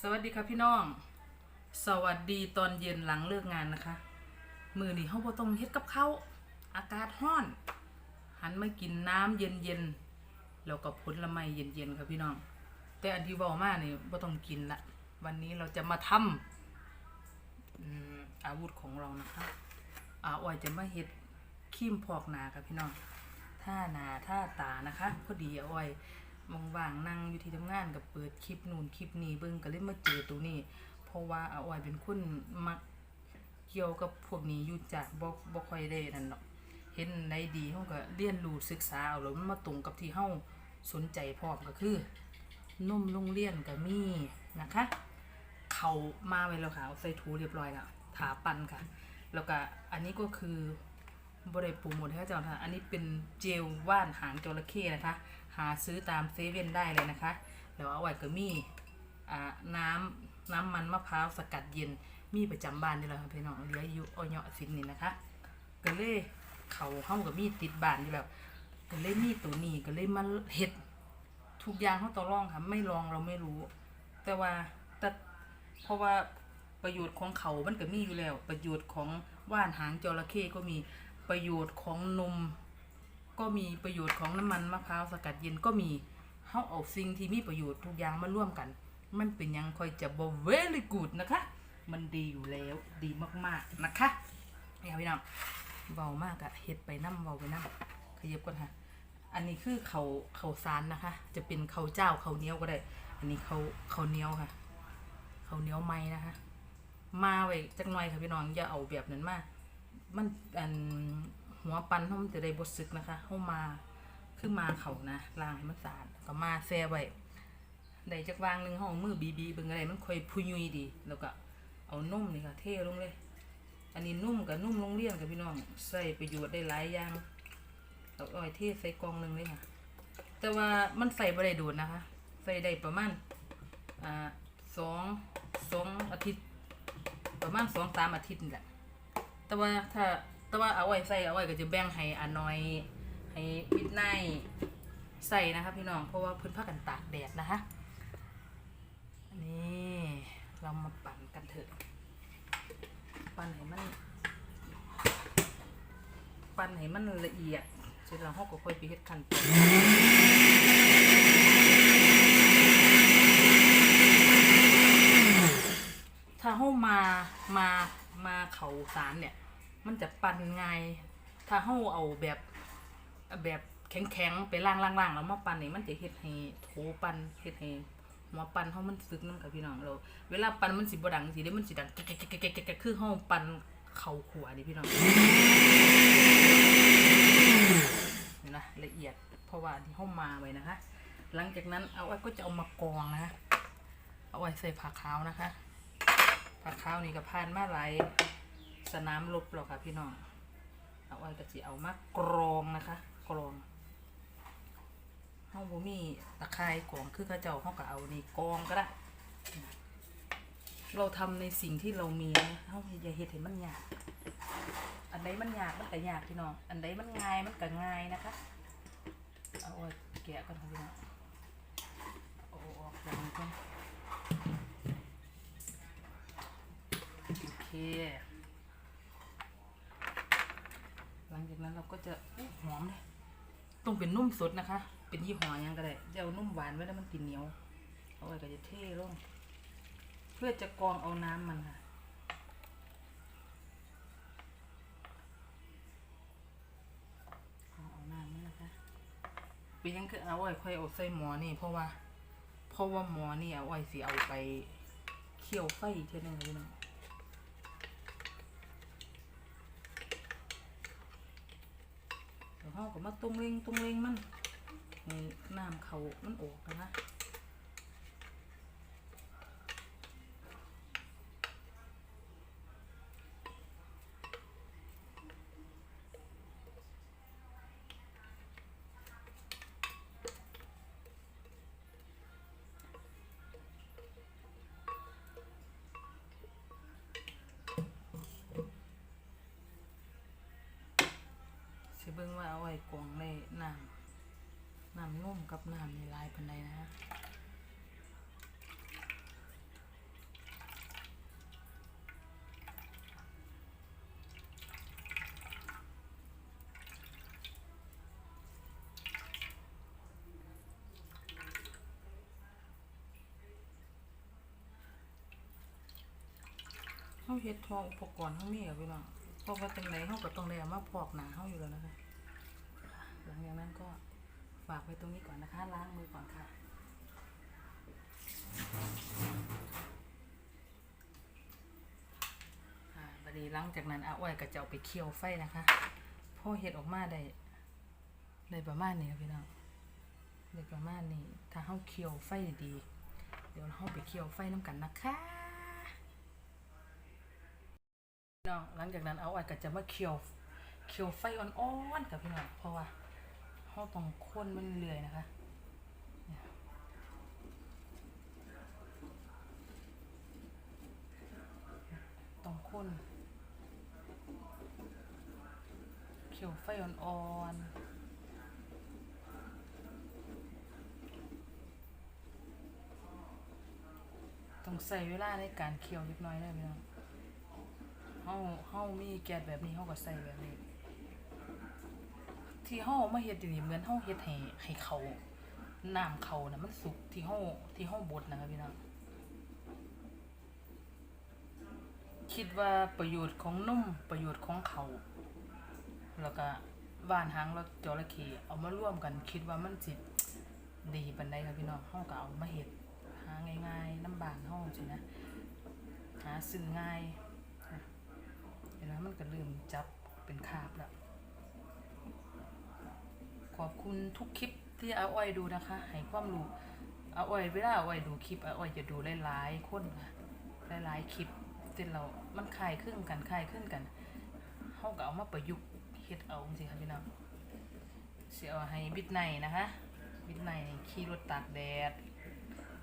สวัสดีครับพี่น้อง สวัสดีตอนเย็นหลังเลิกงานนะคะ มือนี่เฮาบ่ต้องเฮ็ดกับข้าวอากาศร้อน หันมากินน้ำเย็นๆแล้วก็ผลไม้เย็นๆครับพี่น้อง แต่อันที่เว้ามานี่บ่ต้องกินละวันนี้เราจะมาทำอืมอาวุธของเรานะคะอาอ้อยจะมาเฮ็ดครีมพอกหนาครับพี่น้องท่าหนาท่าตานะคะพอดีเอยาไว้ว่างๆนั่งอยู่ที่ทำงานกับเปิดคลิปนู่นคลิปนี้เบิ่งก็เลยมาเจอตัวนี้ เพราะว่าอาไว้เป็นคนมักเกี่ยวกับพวกนี้อยู่จากบ่บ่ค่อยได้นั่นหรอกเห็นในดีเฮาก็เรียนรู้ศึกษาเอาแล้วมันมาตรงกับที่เฮาสนใจพร้อมก็คือนมโรงเรียนก็มีนะคะ เขามาไว้แล้วค่ะใส่ถูเรียบร้อยแล้วถาปันค่ะ แล้วก็อันนี้ก็คือ บริปูหมดให้เจ้าค่ะ อันนี้เป็นเจลว่านหางจระเข้นะคะ หาซื้อตามเซเว่นได้เลยนะคะ แล้วเอาไว้ก็มีอ่าน้ำน้ำมันมะพร้าวสกัดเย็น มีประจำบ้านนี่แหละค่ะพี่น้องเลืออยู่ออยสินนี่นะคะ ก็เลยเขาเฮากับมีติดบ้านอยู่แล้วก็เลยมีตัวนี้ก็เลยมาเฮ็ดทุกอย่างเขาต้องลองค่ะ ไม่ลองเราไม่รู้ แต่ว่าแต่เพราะว่าประโยชน์ของเขามันก็มีอยู่แล้ว ประโยชน์ของว่านหางจระเข้ก็มี ประโยชน์ของนม ก็มีประโยชน์ของน้ำมันมะพร้าวสกัดเย็นก็มีเขาเอาสิ่งที่มีประโยชน์ทุกอย่างมาร่วมกัน มันเป็นยังคอยจะบ่ very good นะคะ มันดีอยู่แล้วดีมากๆนะคะนี่ค่ะพี่น้องเบามากอะเฮ็ดไปน้ำเบาไปน้ำขยับก่อนค่ะ อันนี้คือเขาเขาซานนะคะ จะเป็นเขาเจ้าเขาเนี้ยวก็ได้ อันนี้เขาเขาเนี้ยวค่ะ เขาเนี้ยวไหมนะคะ มาไว้จักหน่อยค่ะพี่น้องอย่าเอาแบบนั้นมา มันอันหัวปันเขามันจะได้บดซึกนะคะเข้ามาคือมาเขานะล้างให้มันสะอาดก็มาแซ่ไว้ได้จักวางหนึ่งห้องมือบีบีเบิ่งอะไรมันค่อยพุยุยดี แล้วก็เอานุ่มนี่ค่ะ เทลงเลย อันนี้นุ่มกับนุ่มโรงเรียนกับพี่น้องใส่ประโยชน์ได้หลายอย่างเอาอ้อยเทใส่กองหนึ่งเลยค่ะ แต่ว่ามันใส่บ่ได้โดดนะคะ ใส่ได้ประมาณอ่าสองสองอาทิตย์ ประมาณสองสามอาทิตย์นี่แหละ แต่ว่าถ้าแต่ว่าเอาไว้ใส่เอาไว้ก็จะแบ่งให้อาน้อย ให้มิดไนใส่นะคะพี่น้องเพราะว่าพิ่นพากันตากแดดนะคะนี่เรามาปั่นกันเถอะปั่นให้มันปั้นให้มันละเอียดเสร็จแล้วเราก็ค่อยไปเฮ็ดขั้นตอนถ้าเฮามามามาเขาสารเนี่ย มันจะปั้นง่าย ถ้าเฮาเอาแบบแบบแข็งๆไปล่างๆๆแล้วมาปั้นนี่มันจะเฮ็ดให้โถปั้นเฮ็ดให้หัวปั้นเฮามันซึกนำกับพี่น้องเรา เวลาปั้นมันสิบ่ดังสิเด้มันสิดังแกๆๆๆคือเฮาปั้นเข้าขัวนี่พี่น้องเห็นะละเอียดเพราะว่าที่ห้อมาไว้นะคะ หลังจากนั้นเอาไว้ก็จะเอามากรองนะคะเอาไว้ใส่ผักขาวนะคะผักขาวนี่ก็ผ่านมาหลาย สนามรบแล้วค่ะพี่น้องเอาไว้ก็จะเอามากรองนะคะ กรองห้องบ่มีตะไคร้กรองคือเขาเจ้าเขาก็เอานี่กรองก็ได้เราทำในสิ่งที่เรามีนะเฮาอย่าเฮ็ดให้มันยาก อันใดมันยากมันก็ยากพี่น้อง อันใดมันง่ายมันก็ง่ายนะคะ เอาไว้แกะก่อนค่ะพี่น้องเอาออกแบบนี้ก่อนโอเค หลังจากนั้นเราก็จะอหอมเลยต้องเป็นนุ่มสดนะคะ เป็นยี่ห้อยังก็ได้จะเอานุ่มหวานไว้แล้วมันติดเหนียว เอาไว้ก็จะเท่ลง เพื่อจะกรองเอาน้ำมันค่ะเอาเอาน้ำนี่นะคะเป็นยังคือเอาไว้ค่อยเอาใส่หมอนี่ เพราะว่า เพราะว่าหมอนี่เอาไว้สิเอาไปเคี่ยวไฟเท่านึงเลยเนาะ เดี๋ยวเราก็มาตรงเร่งตรงเร่งมันให้น้ำเขามันออกนะ ครับน้ามีลายพันใดนะฮะเขาเฮ็ดทออุปกรณ์เขานี้อะพี่น้องพอกว่าจังไหนเขาก็ต้องได้มาพอกหนาเขาอยู่แล้วนะคะหลังจากนั้นก็ ฝากไว้ตรงนี้ก่อนนะคะ ล้างมือก่อนค่ะอ่าบัดนี้หลังจากนั้นอาอ้อยก็จะเอาไปเคี่ยวไฟนะคะพอเห็ดออกมาได้ได้ประมาณนี้ครับพี่น้องได้ประมาณนี้ถ้าเฮาเคี่ยวไฟดี เดี๋ยวเฮาไปเคี่ยวไฟน้ำกันนะคะน้องหลังจากนั้นเอาอ้อยก็จะมาเคี่ยวเคี่ยวไฟอ่อนๆกับพี่น้องเพราะว่า เฮาต้องคนมันเรื่อยนะคะต้องคนเขียวไฟอ่อนๆต้องใส่เวลาในการเคี่ยวนิดหน้อยได้ไหมน้องเฮาเฮามีแก๊สแบบนี้เฮาก็ใส่แบบนี้ ที่เฮาเอมาเฮ็ดอยู่นี่เหมือนเฮาเฮ็ดให้ให้เขาน้ำเขาน่ะมันสุกที่เฮาที่เฮาบดนะครับพี่น้องคิดว่าประโยชน์ของนุ่มประโยชน์ของเขา แล้วก็ว่านหางแล้วจระเข้เอามาร่วมกัน คิดว่ามันสิดีปานใดครับพี่น้องเฮาก็เอามาเฮ็ดหาง่ายๆน้ำบานเฮาสินะหาซื้อง่ายเห็นไหมมันก็เริ่มจับเป็นคาบแล้ว ขอบคุณทุกคลิปที่อาอ้อยดูนะคะให้ความรู้อาอ้อยเวลาอาอ้อยดูคลิปอาอ้อยจะดูหลายๆคนค่ะหลายๆคลิปจนเรา มันคลายคลึงกันคลายคลึงกันเฮาก็เอามาประยุกต์เฮ็ดเอาจังซี่ค่ะพี่น้องเสิเอาให้บิดในนะคะบิดในขี่รถตากแดด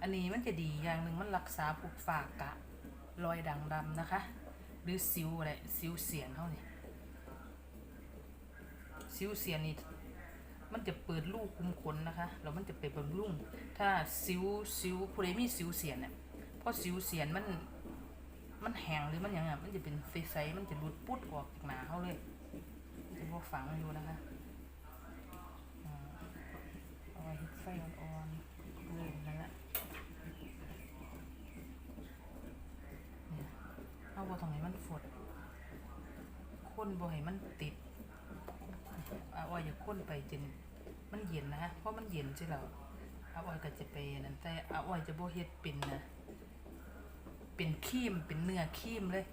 อันนี้มันจะดีอย่างหนึ่งมันรักษาพวกฝากกะรอยด่างดำนะคะ หรือสิวอะไรสิวเสียนเท่านี่สิวเสียนนี่ มันจะเปิดลูกคุมขนนะคะ แล้วมันจะไปบำรุง ถ้าสิวสิวผู้ใดมีสิวเสียนเนี่ยเพราะสิวเสียนมัน มันแห้งหรือมันหยังอะมันจะเป็นใสๆมันจะหลุดปุ๊ดออกจากหนาเขาเลยมันจะพวกฝังอยู่นะคะอ่าเอาไว้ไฟอ่อนๆเลยนั่นแหละเนี่ยเอาบ่ตรงไหนมันฝดคนบ่ให้มันติด อาอ้อยจะค้นไปจนมันเย็นนะฮะเพราะมันเย็นใช่แล้วอาอ้อยก็จะไปนั่นแต่อาอ้อยจะโบเฮ็ดเป็นนะเป็นครีมเป็นเนื้อครีมเลย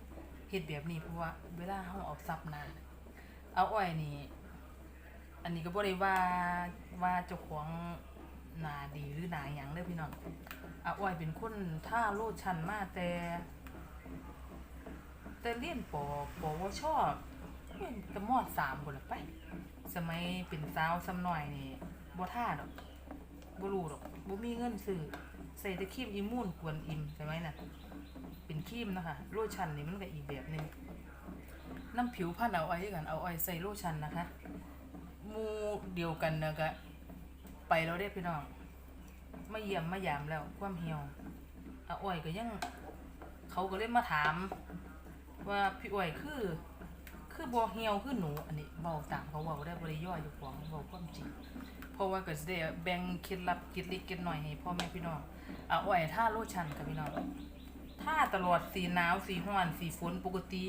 เฮ็ดแบบนี้เพราะว่าเวลาเฮาเอาซับน้ำอาอ้อยนี่อันนี้ก็บ่ได้ว่าว่าเจ้าของหนาดีหรือหนาหยังเด้อพี่น้องอาอ้อยเป็นคนท่าโลดชันมาแต่ แต่เรียนปอปอว่าชเรียนแต่มอดสามพุ่นละไป สมัยเป็นสาวซ้ำหน่อยนี่บ่ท่าดอกบ่รู้ดอกบ่มีเงินซื้อใส่แต่ครีมอิมูนกวนอิมใช่ไหมน่ะ เป็นครีมนะคะโลชั่นนี่มันก็อีกแบบหนึงน้ำผิวพรรณเอาอ้อยคือกันเอาอ้อยใส่โลชั่นนะคะมูเดียวกันนะก็ไปแล้วเด้พี่น้องมาเยี่ยมมายามแล้วความเหี่ยวอาอ้อยก็ยัง เขาก็เลยมาถาม ว่าพี่อ้อยคือ คือบ่เหี่ยวคือหนูอันนี้เว้าตามเขาเว้าได้บ่ได้ย่อยอยู่ของเว้าความจริงเพราะว่าก็สิได้แบ่งเคล็ดลับกิดเล็กเกิดน้อยให้พ่อแม่พี่น้องเอาอ้อยท่าโลชันกับพี่น้องท่าตลอดสีหนาวสีร้อนสีฝนปกติ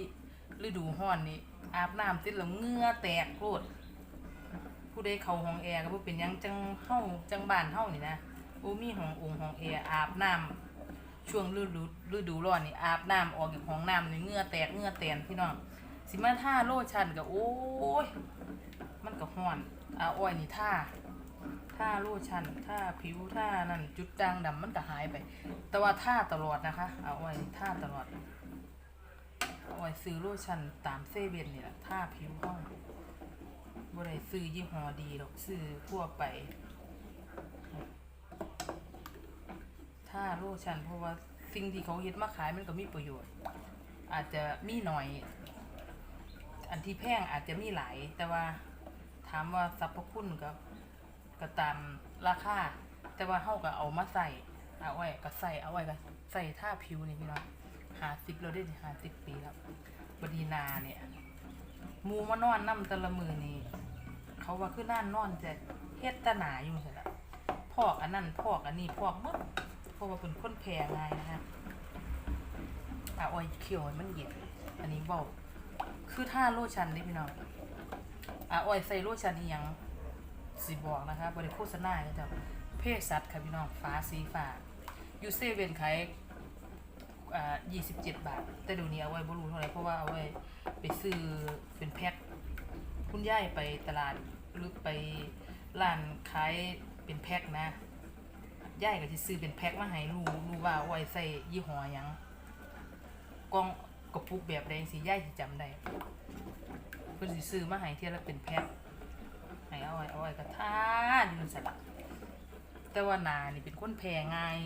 ฤดูร้อนนี่อาบน้ำติดแล้วเงื่อแตกโพดผู้ใดเขาห้องแอร์ก็บ่เป็นยังจังเฮาจังบ้านเฮานี่นะบ่มีห้ององค์ห้องแอร์อาบน้ำช่วงฤดูฤดูร้อนนี่อาบน้ำออกจากห้องน้ำนี่เงื่อแตกเงื่อแตนพี่น้อง สิมาท่าโลชันก็โอ้ย มันก็ฮ้อนอาอ้อยนี่ท่าท่าโลชันท่าผิวท่านั่นจุดด่างดำมันก็หายไป แต่ว่าท่าตลอดนะคะอาอ้อยท่าตลอดอาอ้อยซื้อโลชันตามเซเว่นนี่แหละท่าผิวห้องบ่ได้ซื้อยี่ห้อดีหรอกซื้อทั่วไปถ้าโลชันเพราะว่าสิ่งที่เขาเฮ็ดมาขายมันก็มีประโยชน์ อาจจะมีหน่อย อันที่แพงอาจจะมีหลาย แต่ว่าถามว่าสรรพคุณก็ก็ตามราคาแต่ว่าเฮาก็เอามาใส่เอาไว้ก็ใส่เอาไว้ก็ใส่ท่าผิวนี่พี่น้องหาสิบเราได้หาสิบปีแล้วบดีนาเนี่ยมูมานอนนํแต่ละมือนี่เขาว่าคือน่านนอนจะเฮ็ดตะหนาอยู่ซั่นล่ะพอกอันนั้นพอกอันนี้พอกหมดเพราะว่าเป็นคนแพ้ง่ายนะคะอาอ้อยเคี่ยวมันเหย็นอันนี้บอก คือถ้าโลชันนี่พี่น้องอาอ้อยใส่โลชันอีหยังสิบอกนะคะบริโภคนาก็จะเพศสัตว์ค่ะพี่น้องฟ้าสีฟ้ายูเซเว่นขายอ่า27 บาท แต่เดี๋ยวนี้เอาไว้บ่รู้เท่าไหร่เพราะว่าเอาไว้ไปซื้อเป็นแพ็คคุณย่ายไปตลาดหรือไปร้านขายเป็นแพ็คนะย่ายก็สิซื้อเป็นแพ็คมาให้รู้รู้ว่าอาไว้ใส่ยี่ห้อหยังกล่อง กระปุกแบบใดงสิย่ายสิจำได้เพิ่นสิซื้อมาให้เที่ยละเป็นแพ็คให้เอาไว้เอาไว้ก็ทานอยู่ซั่นล่ะแต่ว่านานี่เป็นคนแพ้ง่าย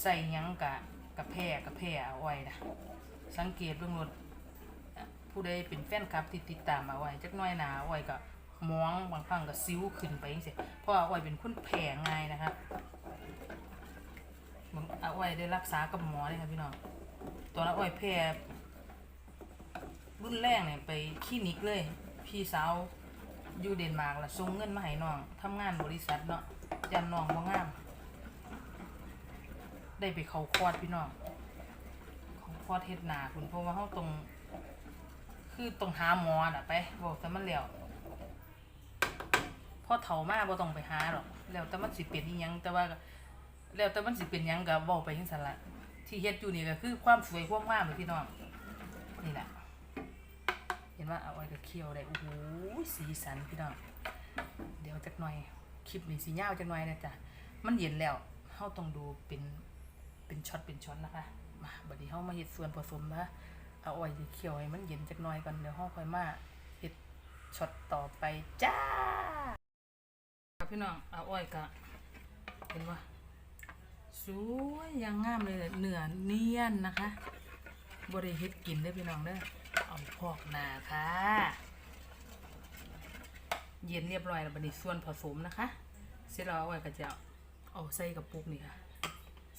ใส่ยังกะกะแพ้กะแพ้เอาไว้นะสังเกตเบิ่งรถผู้ใดเป็นแฟนคลับที่ติดตามเอาไว้จักน้อยหนาเอาไว้ก็มองบางครั้งก็ซิ้วขึ้นไปจังซี่เพราะเอาไว้เป็นคนแพ้ง่ายนะคะมันเอาไว้ได้รักษากับหมอเลยค่ะพี่น้อง ตอนนั้นอ้อยแพ้รุ่นแรกเนี่ยไปคลินิกเลย พี่สาวอยู่เดนมาร์กล่ะส่งเงินมาให้น้องทำงานบริษัทเนาะยันน้องบ่งาม ได้ไปเขาคอดพี่น้องเขาคอดเฮ็ดหนาคุณเพราะว่าเขาตรง คือตรงหาหมอน่ะไปบอกแต่มันแล้วพอเฒ่ามาบ่ต้องไปหาหรอกแล้วแต่มันสิเป็นอีหยังแต่ว่า แล้วแต่มันสิเป็นหยังก็เว้าไปจังซั่นละ ที่เฮ็ดอยู่นี่ก็คือความสวยความงามเลยพี่น้องนี่แหละเห็นว่าเอาไว้ก็เคี่ยวได้โอ้โหสีสันพี่น้องเดี๋ยวจักหน่อยคลิปนี้สิยาจักหน่อยนะจ๊ะมันเย็นแล้วเฮาต้องดูเป็นเป็นช็อตเป็นช็อตนะคะมาบัดนี้เฮามาเฮ็ดส่วนผสมนะเอาไว้สิเคี่ยวให้มันเย็นจักหน่อยก่อนเดี๋ยวเฮาค่อยมาเฮ็ดช็อตต่อไปจ้าครับพี่น้องเอาอ้อยก็เห็นว่า สวยยังงามเลยเนื้อเนียนนะคะบริเฮ็ดกินได้พี่น้องเด้อเอาพอกหนาค่ะ เย็นเรียบร้อยแล้วบัดนี้ส่วนผสมนะคะเสร็จแล้วเอาไว้ก็จะเอาใส่กระปุกนี่ค่ะ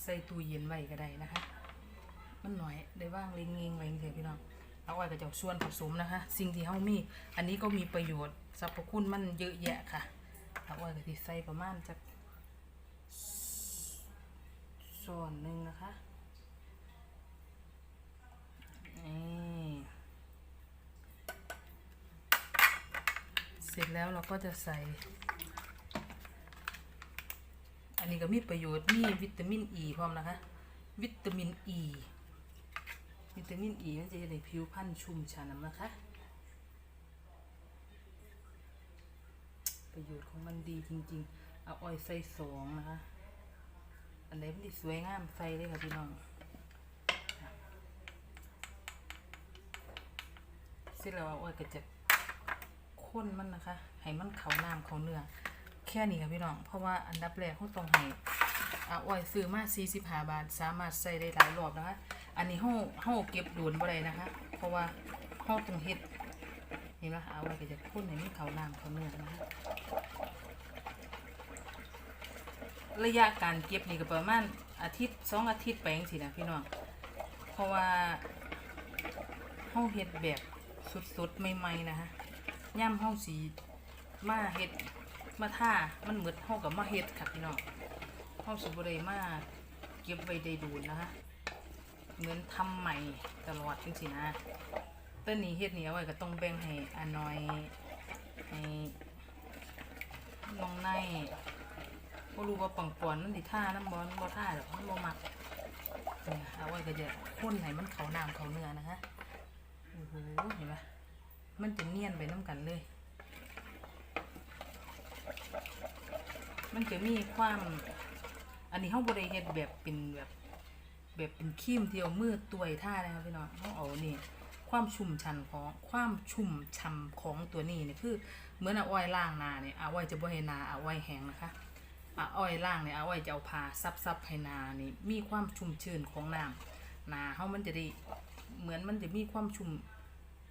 ใส่ตู้เย็นไว้ก็ได้นะคะ มันหน่อยได้ว่างเล็งเงงไว้จังซี่พี่น้องเอาไว้ก็จะเอาส่วนผสมนะคะ สิ่งที่เฮามี อันนี้ก็มีประโยชน์สรรพคุณมันเยอะแยะค่ะเอาไว้ก็สิใส่ประมาณจัก ส่วนหนึ่งนะคะนี่เสร็จแล้วเราก็จะใส่ อันนี้ก็มีประโยชน์มีวิตามินอ e ีพร้อมนะคะ วิตามินอ e. ีวิตามินอ e ีมันจะให้ผิวพรรณชุ่มฉ่ำนะคะ ประโยชน์ของมันดีจริงๆ เอาอ้อยใส่สองนะคะ อันไหนมันสวยงามใส่เลยค่ะพี่น้องเสร็จแล้วเอาไว้ก็จะข้นมันนะคะ ให้มันเขาน้ำเขาเนื้อแค่นี้ค่ะพี่น้อง เพราะว่าอันดับแรกเขาต้องให้อาไว้ซื้อมา45 บาท สามารถใส่ได้หลายรอบนะคะ อันนี้เฮาเฮาเก็บโดนบ่ได้นะคะ เพราะว่าเฮาต้องเฮ็ดเห็นไหมเอาไว้ก็จะข้นให้มันเขาน้ำเขาเนื้อนะคะ ระยะการเก็บนี่ก็ประมาณอาทิตย์สองอาทิตย์ไปจังซี่นะพี่น้อง เพราะว่าเฮาเฮ็ดแบบสดๆใหม่ๆนะฮะย่ำเฮาสีมาเฮ็ดมาท่ามันเหมือนเฮากับมาเฮ็ดค่ะพี่น้องเฮาสิบ่ได้มาเก็บไว้ได้ดูนะคะเหมือนทำใหม่ตลอดจังซี่นะต่นี่เฮ็ดนี่เอาไว้ก็ต้องแบ่งให้อน้อยให้น้องใน บ่รู้ว่าปังปอนมันสิท่าน้ำบอลบ่ท่าดอกมันบ่มักเนี่ยเอาไว้ก็จะข้นให้มันเขาน้ำเขาเนื้อนะคะโอ้โหเห็นปะมันจะเนียนไปน้ำกันเลย มันจะมีความ อันนี้เฮาบ่ได้เฮ็ดแบบเป็นแบบแบบเป็นครีมเที่เอามือตัวท่านะครับพี่น้องเฮาเอานี่ความชุ่มชันของความชุ่มช่ำของตัวนี้เนี่ยคือเหมือนเอาอ้อยล่างนาเนี่ยเอาไว้จะบ่ให้หนาเอาไว้แห้งนะคะ อาอ้อยล่างเนี่ยเอาไว้จะเอาผ้าซับซับๆให้นานี่มีความชุ่มชื้นของน้ำนาเฮามันจะได้เหมือนมันจะมีความชุ่ม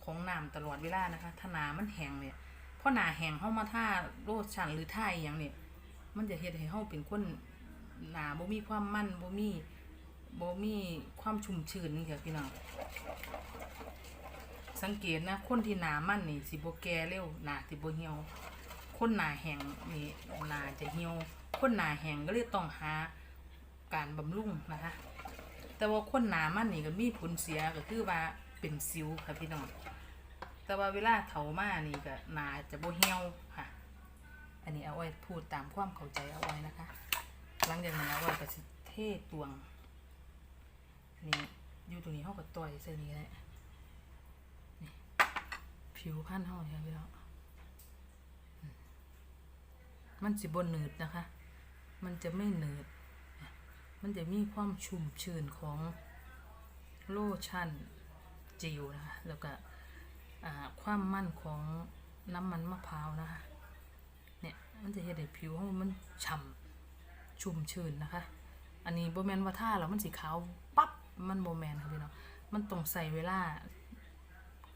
ของน้ำตลอดเวลานะคะถ้านามันแห้งเนี่ยเพราะนาแห้งเฮามาท่าโลชั่นหรือท่าอย่างเนี่ยมันจะเฮ็ดให้เฮาเป็นคนหนาบ่มีความมั่นบ่มีบ่มีความชุ่มชื้นนี่ค่ะพี่น้องสังเกตนะคนที่หนามั่นนี่สิบ่แก่เร็วหนาสิบ่เหี่ยว คนหนาแห้งนี่หนาจะเหี่ยว คนหนาแห้งก็เลยต้องหาการบำรุงนะคะแต่ว่าคนหนามันนี่ก็มีผลเสียก็คือว่าเป็นสิวค่ะพี่น้องแต่ว่าเวลาเถามานี่ก็หนาจะโบเหี่ยวค่ะ อันนี้เอาไว้พูดตามความเข้าใจเอาไว้นะคะ หลังจากนั้นเอาไว้ก็สิเทตวงนี่อยู่ตรงนี้เฮาก็ต่อยใส่นี่แหละนี่ผิวพันธุ์เฮาเนี่ยพี่น้องอืมมันสิบ่หนืดนะคะ มันจะไม่หนืดมันจะมีความชุ่มชื้นของโลชั่นเจลนะคะแล้วก็ความมั่นของน้ำมันมะพร้าวนะคะเนี่ยมันจะเห็นให้ผิวของมันฉ่ำชุ่มชื้นนะคะ อันนี้โบแมนว่าท่าแล้วมันสีขาวปั๊บมันโบแมนค่ะพี่น้องมันต้องใส่เวลา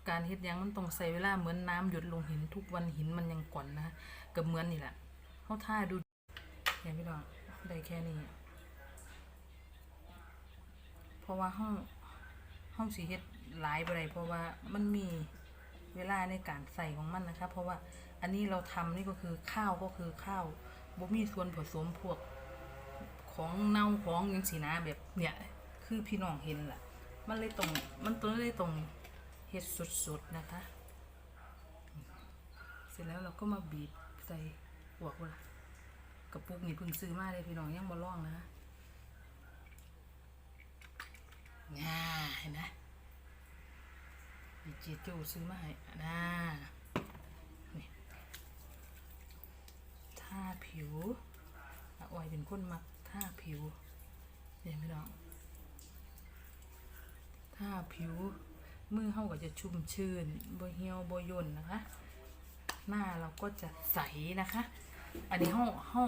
การเฮ็ดยังมันต้องใส่เวลาเหมือนน้ำหยดลงหินทุกวันหินมันยังก่อนนะก็เหมือนนี่แหละเขาท่าดู นี่พี่น้องได้แค่นี้ เพราะว่าห้องห้องสีเฮ็ดหลายไปเลยเพราะว่ามันมีเวลาในการใส่ของมันนะคะเพราะว่าอันนี้เราทำนี่ก็คือข้าวก็คือข้าวบ่มีส่วนผสมพวกของเน่าของยังสีนะแบบเนี่ยคือพี่น้องเห็นแหละมันเลยตรงมันตัวเลยตรงเฮ็ดสุดๆนะคะ เสร็จแล้วเราก็มาบีบใส่พวกว่า ระปุกนี่เพิ่งซื้อมาเลยพี่น้องยังบ่ลองนะคะน่าเห็นไหมดีเจโจซื้อมาให้น่านี่ท่าผิวอาอยเป็นคนมักท่าผิวเห็นไหมน้องท่าผิวมือเฮาก็จะชุ่มชื่นบ่เหี่ยวบ่ย่นนะคะ หน้าเราก็จะใสนะคะ อันนี้เฮาเฮา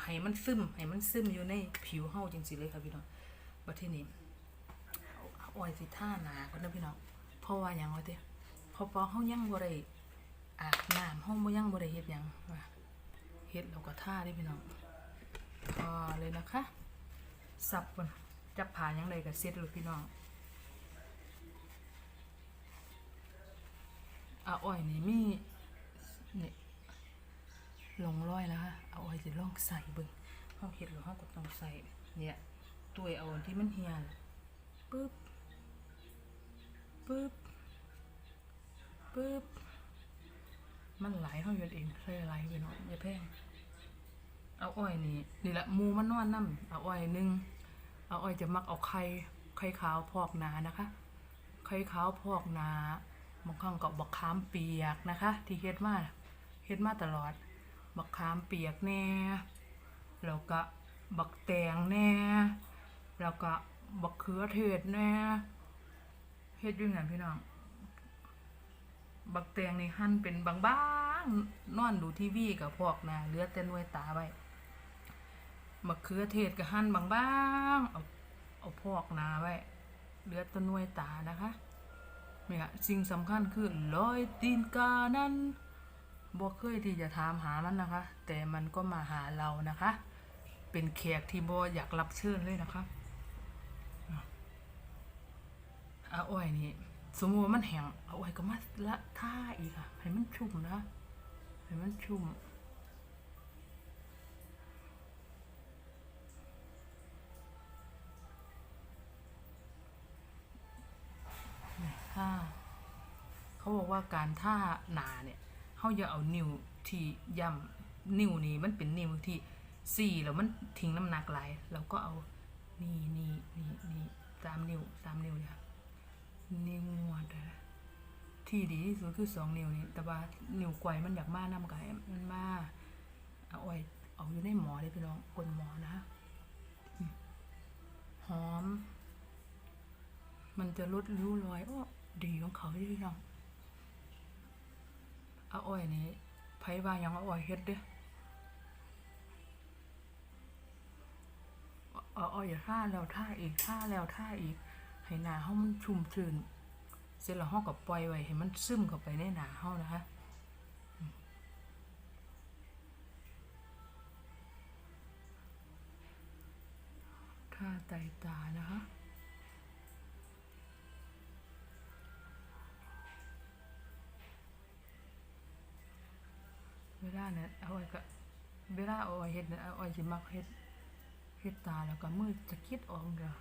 ให้มันซึมให้มันซึมอยู่ในผิวเฮาจริงๆเลยค่ะพี่น้องบัดทีนี้ออยสิท่าหนาก่อนะพี่น้องเพราะว่าหยังวะเด้พราะพอเฮายังบ่ได้อาบน้ำเฮาบ่ยังบ่ได้เฮ็ดหยังว่าเฮ็ดแล้วก็ท่าเด้พี่น้องพอเลยนะคะสับก่อนจับผ่าหยังไดก็เสร็จเลยพี่น้องอาอ้อยนี่มีนี่ ลงร้อยแล้วค่ะเอาอ้อยสิลองใส่เบิ่งเฮาเฮ็ดแล้วเฮาก็ต้องใส่เนี่ยตัวเอาอันที่มันเหี่ยนปึ๊บปึ๊บปึ๊บมันไหลเข้าอยู่เองใส่ไหลไปเนาะอย่าแพงเอาอ้อยนี่นี่แหละมูมันนอนน้ำเอาอ้อยหนึ่งเอาอ้อยจะมักเอาไข่ไข่ขาวพอกหนานะคะ ไข่ขาวพอกหนาบางครั้งก็บักขามเปียกนะคะ ที่เฮ็ดมาเฮ็ดมาตลอด บักขามเปียกแน่แล้วก็บักแตงแน่แล้วก็บักเขือเทศแน่เฮ็ดอยู่นั่นพี่น้อง บักแตงนี่หั่นเป็นบางๆนอนดูทีวีกับพวกนะเลือแต่หน่วยตาไว้บักเขือเทศก็หั่นบางๆเอาเอาพอกนาไว้เลือแต่หน่วยตานะคะเนี่ยสิ่งสำคัญคือรอยตีนกานั้น บ่เคยที่จะถามหามันนะคะ แต่มันก็มาหาเรานะคะ เป็นแขกที่บ่อยากรับเชิญเลยนะคะอาอ้อยนี่สมมติว่ามันแห้งอาอ้อยก็มาละท่าอีกอะให้มันชุ่มนะให้มันชุ่มท่าเขาบอกว่าการท่าหนาเนี่ย เขาอย่าเอานิ้วที่ย่ำนิ้วนี่มันเป็นนิ้วที่สี่แล้วมันทิ้งน้ำหนักหลายเราก็เอานี่นี่นี่นี่สามนิ้วสามนิ้วเนี่ยนิ้วงวดที่ดีที่สุดคือสองนิ้วนี่แต่ว่านิ้วก้มันอยากมาน้ำไก่มันมาเอาไว้เอาอยู่ในหมอเลยพี่น้องกลหมอนะหอม มันจะลดริ้วรอยโอ้ดีของเขาที่พี่น้อง อาอ้อยนี่ไผว่าหยังเอาอ้อยเฮ็ดเด้อเอาอ้อยย่าท่าแล้วท่าอีกท่าแล้วท่าอีก ให้หนาเฮามันชุ่มชื้นเสร็จแล้วเฮาก็ปล่อยไว้ให้มันซึมเข้าไปในหนาเฮานะคะท่าไตตานะคะ เวลาเนี่ยเอาไว้ก็เวลาเอาไว้เฮ็ดเนี่ยเอาไว้สิมักเฮ็ดเฮ็ดตาแล้วก็มือจะคิดออกเด้อ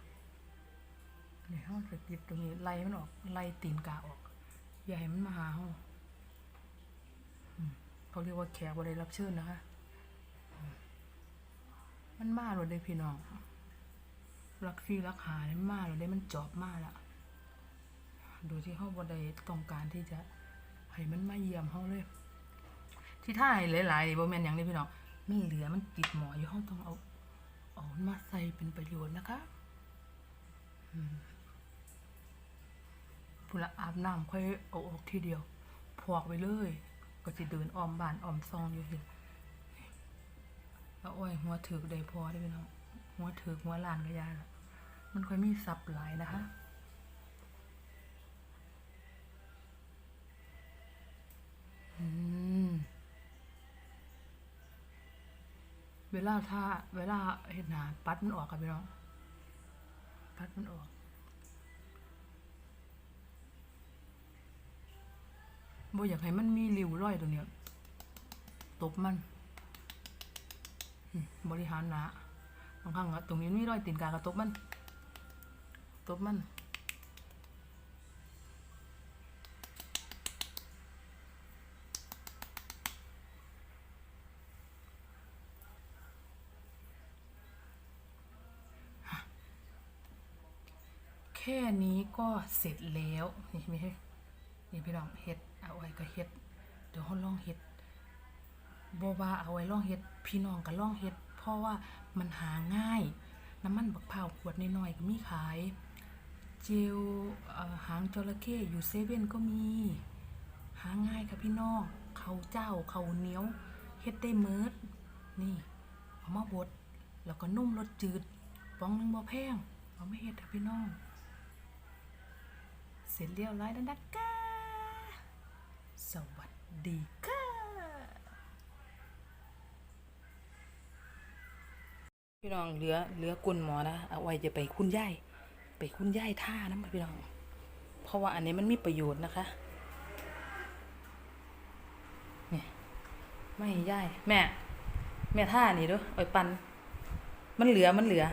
นี่เฮาจะหยิบตรงนี้ไล่มันออกไล่ตีนกาออก อย่าให้มันมาหาเฮาอืมเขาเรียกว่าแขกบ่ได้รับเชิญนะคะ มันมาแล้วเด้พี่น้องรักซี่รักหาเนี่ยมาแล้วเด้มันจอบมาละโดยที่เฮาบ่ได้ต้องการที่จะให้มันมาเยี่ยมเฮาเลย ที่ท่าให้หลายๆบ่แม่นหยังเด้พี่น้องมันเหลือมันติดหมออยู่เฮาต้องเอาเอามาใส่เป็นประโยชน์นะคะพุ่ละอาบน้ำค่อยเอาออกทีเดียว พอกไปเลย ก็สิเดินอ้อมบ้านอ้อมซองอยู่สิแล้วอ้อยหัวถือกได้พอได้พี่น้องหัวถือกหัวลานก็ยาละมันค่อยมีสับหลายนะคะอืม เวลาถ้าเวลาเห็นหนาปัดมันออกกับพี่น้องปัดมันออก บ่อยากให้มันมีริ้วรอยตรงเนี้ยตบมัน บริหารหนาบางครั้งอะตรงนี้มีรอยตีนกากระตบมัน ตบมัน ค่นี้ก็เสร็จแล้วนี่ไม่ใช่นี่พี่น้องเฮ็ดเอาไว้ก็เฮ็ดเดี๋ยวเขาลองเฮ็ดบว่าเอาไว้ลองเฮ็ดพี่น้องก็ลองเฮ็ด เพราะว่ามันหาง่าย น้ำมันบักเผาวขวดน้อยๆก็มีขายเจลหางจระเข้อยู่เซเว่นก็มี หาง่ายค่ะพี่น้องเขาเจ้าเขาเหนียวเฮ็ดได้เมิดนี่เอามาบดแล้วก็นุ่มรสจืดฟองหนึงบ่แพงเอาไม่เฮ็ดค่ะพี่น้อง เสร็จเรียบร้อยแล้วนะคะสวัสดีค่ะพี่น้องเหลือเหลือกุนหมอนะเอาไว้จะไปคุณย่ายไปคุณย่ายท่านะพี่น้อง เพราะว่าอันนี้มันมีประโยชน์นะคะเนี่ยไม่ย่ายแม่ แม่ท่านี่ด้วยเอปัน มันเหลือมันเหลือ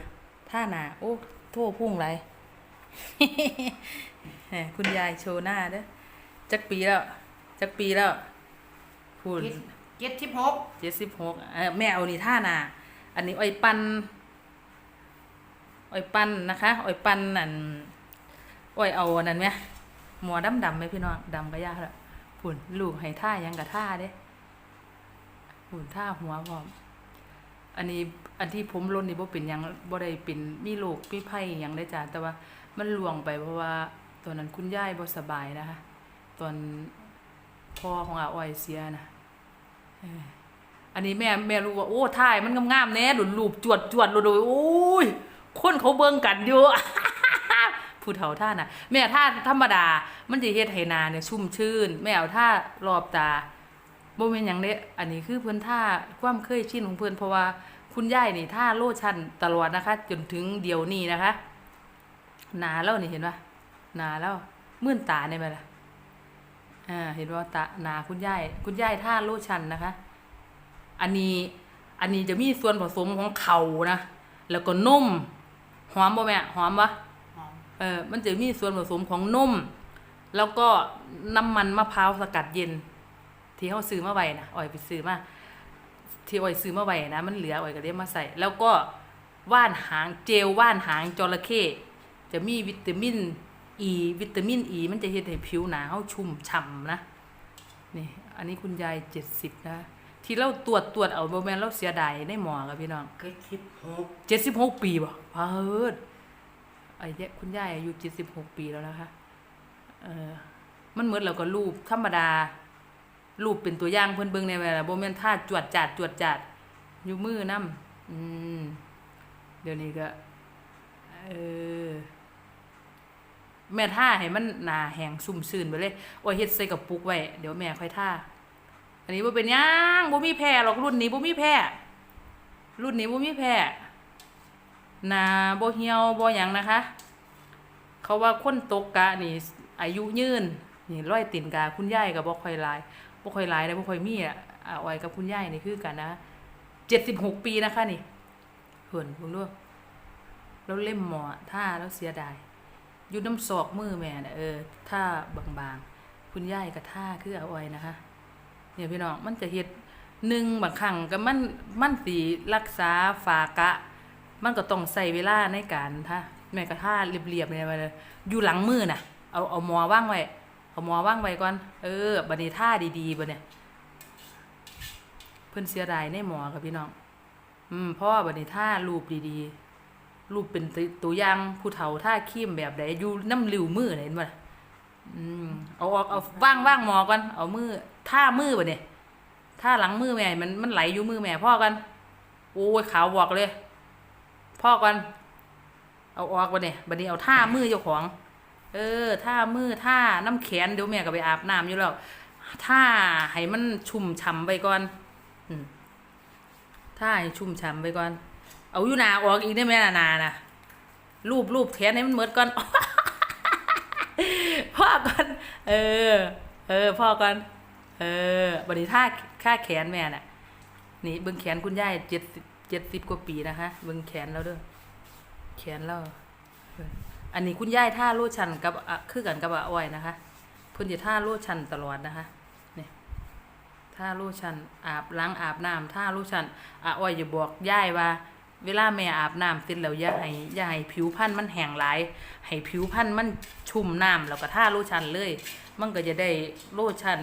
ท่าหนาโอ้โทษพุ่งไร แหมคุณยายโชว์หน้าเด้อจักปีแล้ว จักปีแล้วพูดเจ็ดสิบหกเจ็ดสิบหกเออแม่เอานี่ท่าหนา อันนี้อ้อยปันอ้อยปันนะคะอ้อยปันนั่นอ้อยเอาอันนั่นไหมหมอดำดำไหมพี่น้องดำก็ยากละผุนลูกให้ท่ายังกับท่าเด้ผุนท่าหัวพร้อมอันนี้อันที่ผมลนนี่บ่เป็นหยังบ่ได้เป็นมีโรคมีไผหยังได้จ้ะแต่ว่ามันลวงไปเพราะว่า ตอนนั้นคุณยายบ่สบายนะคะ ตอนพ่อของอาอ้อยเสียนะอันนี้แม่แม่รู้ว่าโอ้ท่ายมันงามๆแน่หลุนรูปจวดจวดโดยโอ้ยคนเขาเบิ่งกันอยู่ผู้เฒ่าท่าน่ะ แม่ท่าธรรมดา มันจะเฮ็ดให้นาเนี่ยชุ่มชื่น แม่เอาท่ารอบตาบ่แม่นหยังเด้อันนี้คือเพิ่นท่าความเคยชินของเพิ่นเพราะว่าคุณยายนี่ท่าโลชั่นตลอดนะคะ จนถึงเดี๋ยวนี้นะคะหนาแล้วนี่เห็นปะ หนาแล้วมื่นตาได้ไหมล่ะอ่าเห็นว่าตาหนาคุณยายคุณยายท่าโลชั่นนะคะ อันนี้อันนี้จะมีส่วนผสมของเขานะแล้วก็นมหอมบ่แม่หอมปะหอมเออมันจะมีส่วนผสมของนมแล้วก็น้ำมันมะพร้าวสกัดเย็น ที่เขาซื้อมาไว้นะอ่อยไปซื้อมาที่อ่อยซื้อมาไว้นะ มันเหลืออ่อยก็เรียมาใส่ แล้วก็ว่านหางเจลว่านหางจระเข้จะมีวิตามิน อ e, ีวิตามินอ e ีมันจะเฮ็ดให้ผิวหนาเขาชุ่มฉ่ำนะ นี่ อันนี้คุณยายเจ็ดสิบนะ ที่เราตรวจตรวจเอาโมแมนเราเสียดายในหมอกับพี่น้องเจ็ดสิบหกเจ็ดสิบหกปีบ่พาเฮิดไอ้เจ๊คุณยายอายุเจ็ดสิบหกปีแล้วนะคะ เออมันเหมือนเราก็รูปธรรมดา รูปเป็นตัวอย่างเพิ่นเบิ่งในเวลาบ่แม่นท่าจวดจาดจวดจาดอยู่มือนำอืมเดี๋ยวนี้ก็ เออ แม่ท่าให้มันหนาแห้งซุ่มซื่นไปเลยโอ้ยเฮ็ดใส่กับปุกไว้ เดี๋ยวแม่ค่อยท่า อันนี้บ่เป็นหยังบ่มีแพ้หรอกรุ่นนี้บ่มีแพ้รุ่นนี้บ่มีแพ้หนาบ่เหี่ยวบ่หยังนะคะ เขาว่าคนตกกะนี่ อายุยืนนี่ร้อยตีนกาคุณยายก็บ่ค่อยหลายบ่ค่อยหลายแล้บ่ค่อยมีอะอ้อยกับคุณยายนี่คือกันนะ76ปีนะคะนี่เพิ่นเบิ่งดูแล้วเล่มหมอท่าแล้วเสียดาย อยู่น้ำศอกมือแม่น่ะเออท่าบางๆ คุณยายก็ท่าคือเอาไว้นะคะ เนี่ยพี่น้องมันจะเฮ็ดหนึ่งบางครั้งก็มันมันสิรักษาฝากะ มันก็ต้องใส่เวลาในการท่าแม่ก็ท่าเรียบๆเนี่ยไปเลยอยู่หลังมือน่ะ เอาเอาหมอว่างไว้เอาหมอว่างไว้ก่อนเออบัดนี้ท่าดีๆบัดเนี่ยเพิ่อนเสียดายในหมอค่ะพี่น้อง อืมเพราะว่าบัดนี้ท่ารูปดีๆ รูปเป็นตัวตัวอย่างผู้เฒ่าท่าขี้มแบบใดอยู่น้ำริวมือน่ะเห็นบ่ล่ะอืมเอาออกเอาว่างว่างมอก่อนเอามือท่ามือบัดเนี่ยท่าหลังมือแม่มันมันไหลอยู่มือแม่พ่อกันโอ้ยขาวบอกเลย พ่อกันเอาออกบัดเนี่ยบัดนี้เอาท่ามือเจ้าของ เออท่ามือท่าน้ำแขนเดี๋ยวแม่ก็ไปอาบน้ำอยู่แล้วท่าให้มันชุ่มฉ่ำไปก่อนอืมท่าให้ชุ่มฉ่ำไปก่อน เอาอยู่นาออกอีกได้ไหมนานานะรูปรูปแขนให้มันเหมือนก่อนพ่อก่อนเออ เออ พ่อก่อนเออบัดนี้ท่าค่าแขนแม่น่ะ นี่เบิ่งแขนคุณยายเจ็ดเจ็ดสิบกว่าปีนะคะเบิ่งแขนแล้วเด้อแขนแล้วเอออันนี้คุณยายท่าโลชันกับคือกันกับอาอ้อยนะคะเพิ่นจะท่าโลชันตลอดนะคะนี่ท่าโลชันอาบล้างอาบน้ำท่าโลชันอาอ้อยจะบอกยายว่า เวลาแม่อาบน้ำเสร็จแล้วอย่าให้อย่าให้ผิวพรรณมันแห้งหลาย ให้ผิวพรรณมันชุ่มน้ำแล้วก็ท่าโลชันเลย มันก็จะได้โลชัน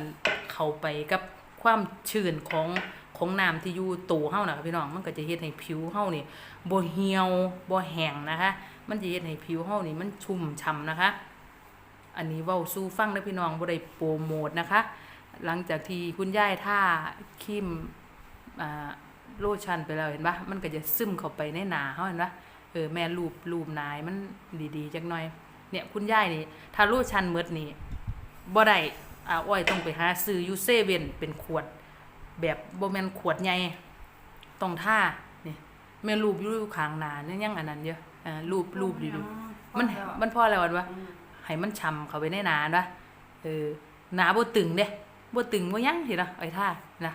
เข้าไปกับความชื้นของของน้ำที่อยู่ตัวเฮานะคะพี่น้องมันก็จะเฮ็ดให้ผิวเฮานี่บ่เหี่ยวบ่แห้งนะคะ มันจะเฮ็ดให้ผิวเฮานี่มันชุ่มฉ่ำนะคะ อันนี้เว้าสู่ฟังเด้อพี่น้องบ่ได้โปรโมทนะคะ หลังจากที่คุณยายท่าครีมอ่า โลชั่นไปแล้วเห็นปะมันก็จะซึมเข้าไปในหนาเฮาเห็นปะเออแม่รูปรูปนายมันดีๆจักหน่อย เนี่ยคุณยายนี่ถ้าโลชั่นหมดนี่บ่ได้อ่าอ้อยต้องไปหาซื้ออยู่เซเว่นเป็นขวด แบบบ่แม่นขวดใหญ่ต้องท่านี่แม่รูปอยู่ข้างหน้านี่ยังอันนั้นเยอะอ่ารูปรูปดีๆมันมันพอแล้ววะให้มันฉ่ำเข้าไปในหนานะเออหนาบ่ตึงเด้บ่ตึงบ่ยังสินะไอ้ท่านะ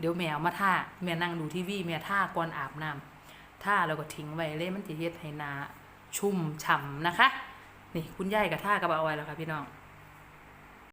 เดี๋ยวแมวมาท่าแม่นั่งดูทีวีแม่ท่าก่อนอาบน้ำท่าแล้วก็ทิ้งไว้เลยมันจะเฮ็ดให้นาชุ่มฉ่ำนะคะ นี่คุณยายกับท่ากับเอาไว้แล้วค่ะพี่น้อง